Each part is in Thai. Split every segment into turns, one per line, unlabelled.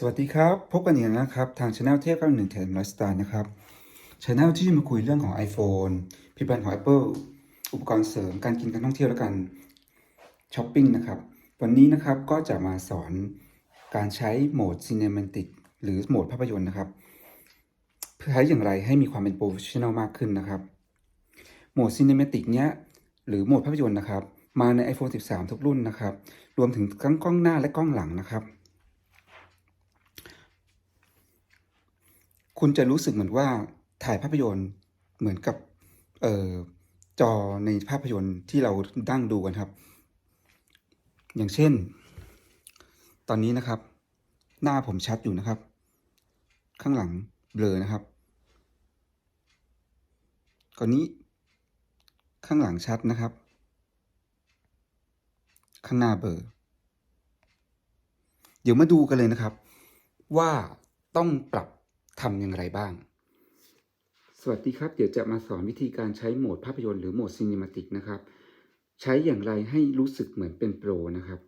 สวัสดีครับ พบกันอีกแล้วนะครับ ทางช anel เทพ91เทมไลฟ์สไตล์นะครับช anel ที่มาคุยเรื่องของ iPhone ผลิตภัณฑ์ของ Apple อุปกรณ์เสริมการกินการท่องเที่ยวและการช้อปปิ้งนะครับ วันนี้นะครับก็จะมาสอนการใช้โหมด Cinematic หรือโหมดภาพยนตร์นะครับเพื่อใช้อย่างไรให้มีความเป็นโปรเฟชชั่นอลมากขึ้นนะครับ โหมด Cinematic เนี้ยหรือโหมดภาพยนตร์นะครับ มาใน iPhone 13 ทุกรุ่นนะครับ รวมถึงทั้งกล้องหน้าและกล้องหลังนะครับ คุณจะรู้สึกเหมือนว่าถ่ายภาพยนตร์เหมือนกับเออจอในภาพยนตร์ที่เราดั้งดูกันครับ อย่างเช่น ตอนนี้นะครับ หน้าผมชัดอยู่นะครับ ข้างหลังเบลอนะครับก่อนนี้ ข้างหลังชัดนะครับ ข้างหน้าเบลอเดี๋ยวมาดูกันเลยนะครับ ว่าต้องปรับ ทำอย่างไรบ้าง สวัสดีครับ เดี๋ยวจะมาสอนวิธีการใช้โหมดภาพยนตร์หรือโหมดซีนิมาติกนะครับ ใช้อย่างไรให้รู้สึกเหมือนเป็นโปรนะครับ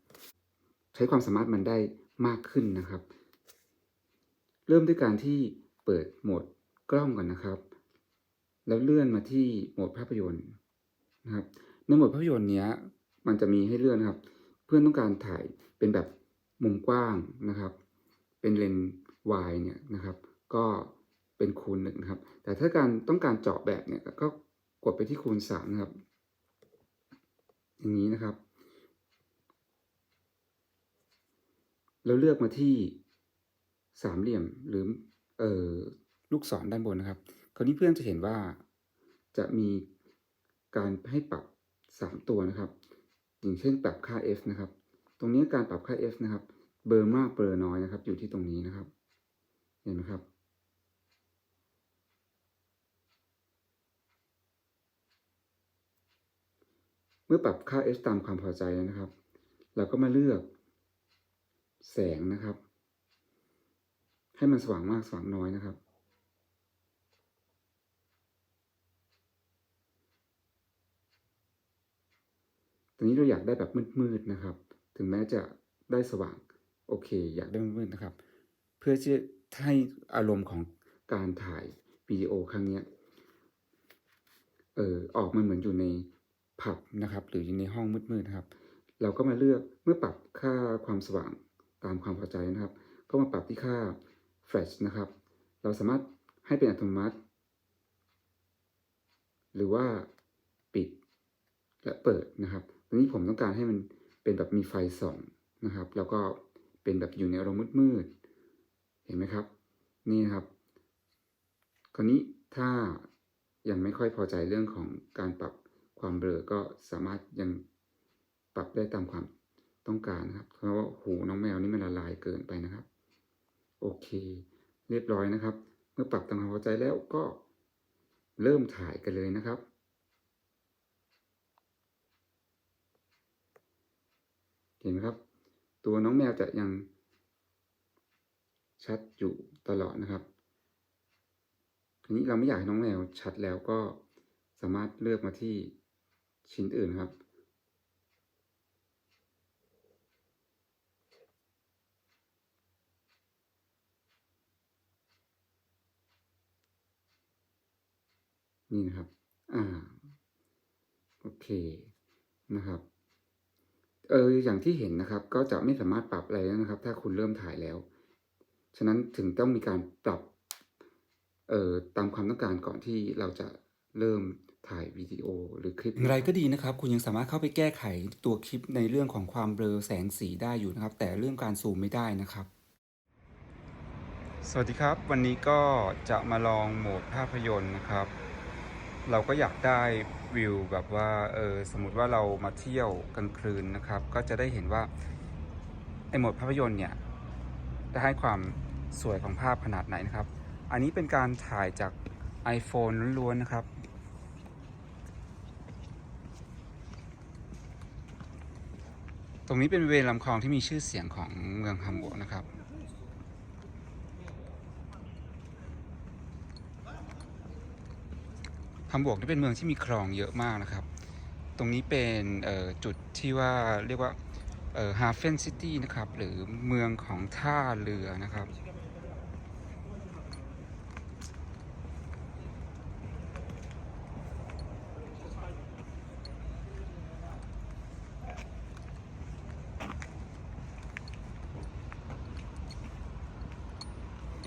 ใช้ความสามารถมันได้มากขึ้นนะครับ เริ่มด้วยการที่เปิดโหมดกล้องก่อนนะครับ แล้วเลื่อนมาที่โหมดภาพยนตร์นะครับ ในโหมดภาพยนตร์เนี้ยมันจะมีให้เลื่อนนะครับ เพื่อนต้องการถ่ายเป็นแบบมุมกว้างนะครับ เป็นเลนส์วายเนี่ยนะครับ ก็เป็นคูณหนึ่งครับ แต่ถ้าการต้องการเจาะแบบเนี่ยก็กดไปที่คูณสามนะครับ อย่างนี้นะครับ แล้วเลือกมาที่สามเหลี่ยมหรือเอ่อลูกศรด้านบนนะครับ คราวนี้เพื่อนจะเห็นว่าจะมีการให้ปรับ 3 ตัวนะครับ อย่างเช่นปรับค่า f นะครับ ตรงนี้การปรับค่า f นะครับ เบอร์มากเบอร์น้อยนะครับ อยู่ที่ตรงนี้นะครับ เห็นไหมครับ มื่อปรับค่า f ตามความพอใจนะครับ เราก็มาเลือก แสงนะครับ ให้มันสว่างมากสว่างน้อยนะครับ ตอนนี้เราอยากได้แบบมืดๆนะครับ ถึงแม้จะได้สว่างโอเค อยากได้มืดๆนะครับ เพื่อที่ให้อารมณ์ของการถ่ายวิดีโอครั้งนี้เออออกมาเหมือนอยู่ใน ผับนะครับ หรืออยู่ในห้องมืดๆนะครับ เราก็มาเลือกเมื่อปรับค่าความสว่างตามความพอใจนะครับ ก็มาปรับที่ค่า flash นะครับ เราสามารถให้เป็นอัตโนมัติ หรือว่าปิดและเปิดนะครับตรงนี้ผมต้องการให้มันเป็นแบบมีไฟส่องนะครับ แล้วก็เป็นแบบอยู่ในอารมณ์มืดๆเห็นไหมครับ นี่นะครับ คราวนี้ถ้ายังไม่ค่อยพอใจเรื่องของการปรับ ความเบลอก็สามารถยังปรับได้ตามความต้องการนะครับ เพราะว่าหูน้องแมวนี่มันละลายเกินไปนะครับ โอเค เรียบร้อยนะครับ เมื่อปรับตามความพอใจแล้วก็เริ่มถ่ายกันเลยนะครับเห็นไหมครับ ตัวน้องแมวจะยังชัดอยู่ตลอดนะครับทีนี้เราไม่อยากให้น้องแมวชัดแล้วก็สามารถเลือกมาที่ ชิ้นอื่นครับนี่นะครับ อ่า โอเค นะครับ เออ อย่างที่เห็นนะครับ ก็จะไม่สามารถปรับอะไรแล้วนะครับ ถ้าคุณเริ่มถ่ายแล้ว ฉะนั้นถึงต้องมีการปรับ เอ่อ ตามความต้องการก่อนที่เราจะเริ่ม ถ่ายวิดีโอหรือคลิปอย่างไรก็ดีนะครับ คุณยังสามารถเข้าไปแก้ไขตัวคลิปในเรื่องของความเบลอแสงสีได้อยู่นะครับ แต่เรื่องการซูมไม่ได้นะครับ สวัสดีครับ วันนี้ก็จะมาลองโหมดภาพยนตร์นะครับ เราก็อยากได้วิวแบบว่าเออสมมติว่าเรามาเที่ยวกลางคืนนะครับ ก็จะได้เห็นว่าไอโหมดภาพยนตร์เนี่ยได้ให้ความสวยของภาพขนาดไหนนะครับ อันนี้เป็นการถ่ายจาก iPhone ล้วนๆนะครับ ตรงนี้เป็นเวลำคลองที่มีชื่อเสียงของเมืองฮัมบูร์กนะครับ ฮัมบูร์กนี่เป็นเมืองที่มีคลองเยอะมากนะครับ ตรงนี้เป็นจุดที่ว่าเรียกว่าฮาเฟนซิตี้นะครับ หรือเมืองของท่าเรือนะครับ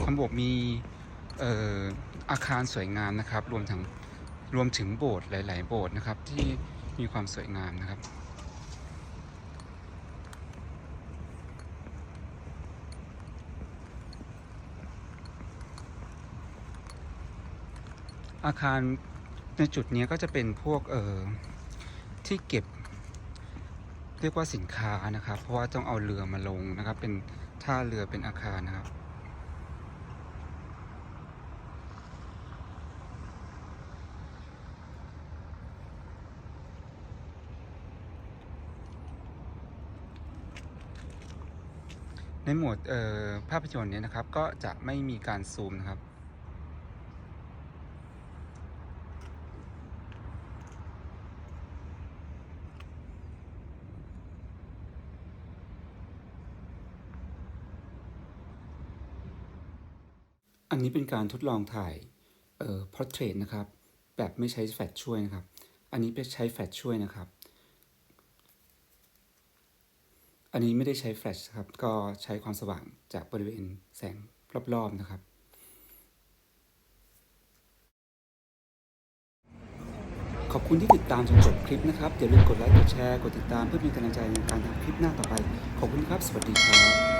คอนโบกมีอาคารสวยงามนะครับ รวมถึงรวมถึงโบสถ์หลาย ๆ โบสถ์นะครับ ที่มีความสวยงามนะครับอาคารในจุดนี้ก็จะเป็นพวกเออที่เก็บ เรียกว่าสินค้านะครับ เพราะว่าต้องเอาเรือมาลงนะครับ เป็นท่าเรือเป็นอาคารนะครับ ในหมวดภาพยนตร์เนี่ยนะครับก็จะไม่มีการซูมนะครับ อันนี้เป็นการทดลองถ่ายเอ่อ portrait นะครับ แบบไม่ใช้แฟลชช่วยนะครับ อันนี้เป็นใช้แฟลชช่วยนะครับ อันนี้ไม่ได้ใช้แฟลชครับ ก็ใช้ความสว่างจากบริเวณแสงรอบๆนะครับ ขอบคุณที่ติดตามจนจบคลิปนะครับอย่าลืมกดไลค์กดแชร์กดติดตามเพื่อเป็นกำลังใจในการทำคลิปหน้าต่อไป ขอบคุณครับ สวัสดีครับ